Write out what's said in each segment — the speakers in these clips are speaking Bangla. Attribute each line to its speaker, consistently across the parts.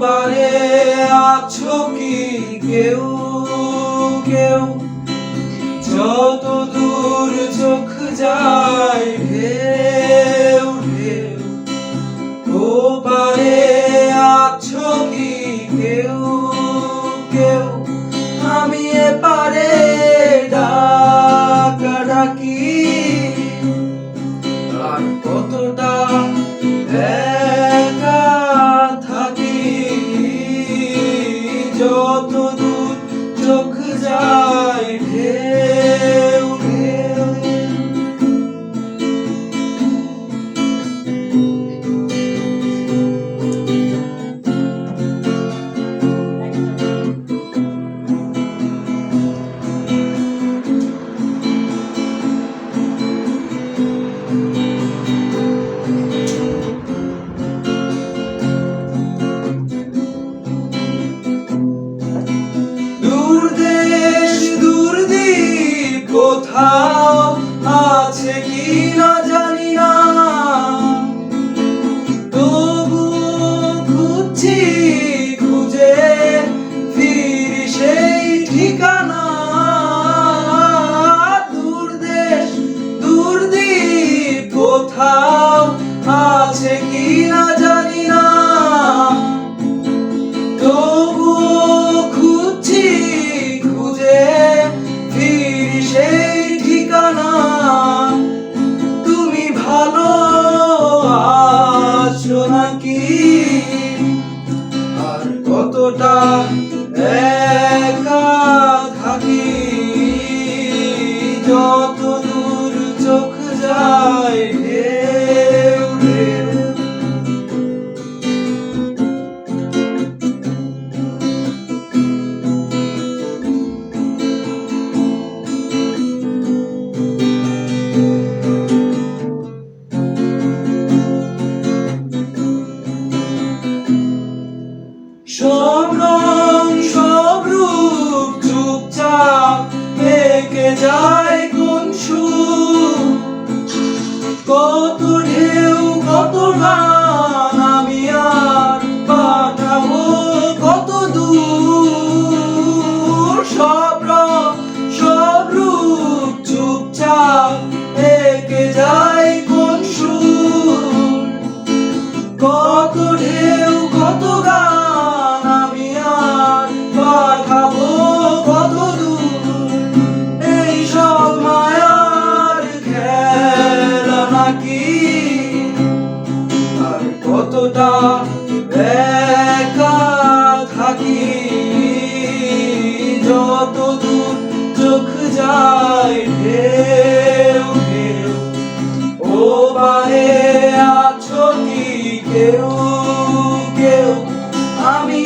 Speaker 1: বারে আছো কি কেউ কেউ? যত দূর চোখ যায় ঢেউ ঢেউ। ও পারে আছো কি কেউ? যায় কোথাও আছে কি না জানি না। তবু খুঁজছি খুঁজে ফিরি সেই ঠিকানা। ভালো আছো নাকি? আর কতটা একা থাকি? যত দূর চোখ যায় কত ঢেউ কত ভাঙ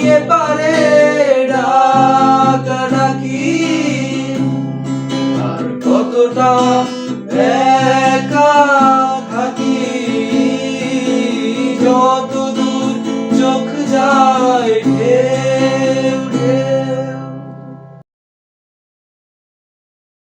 Speaker 1: কে পারে ডাকাডাকি আর কতটা একা থাকি? যত দূর চোখ যায়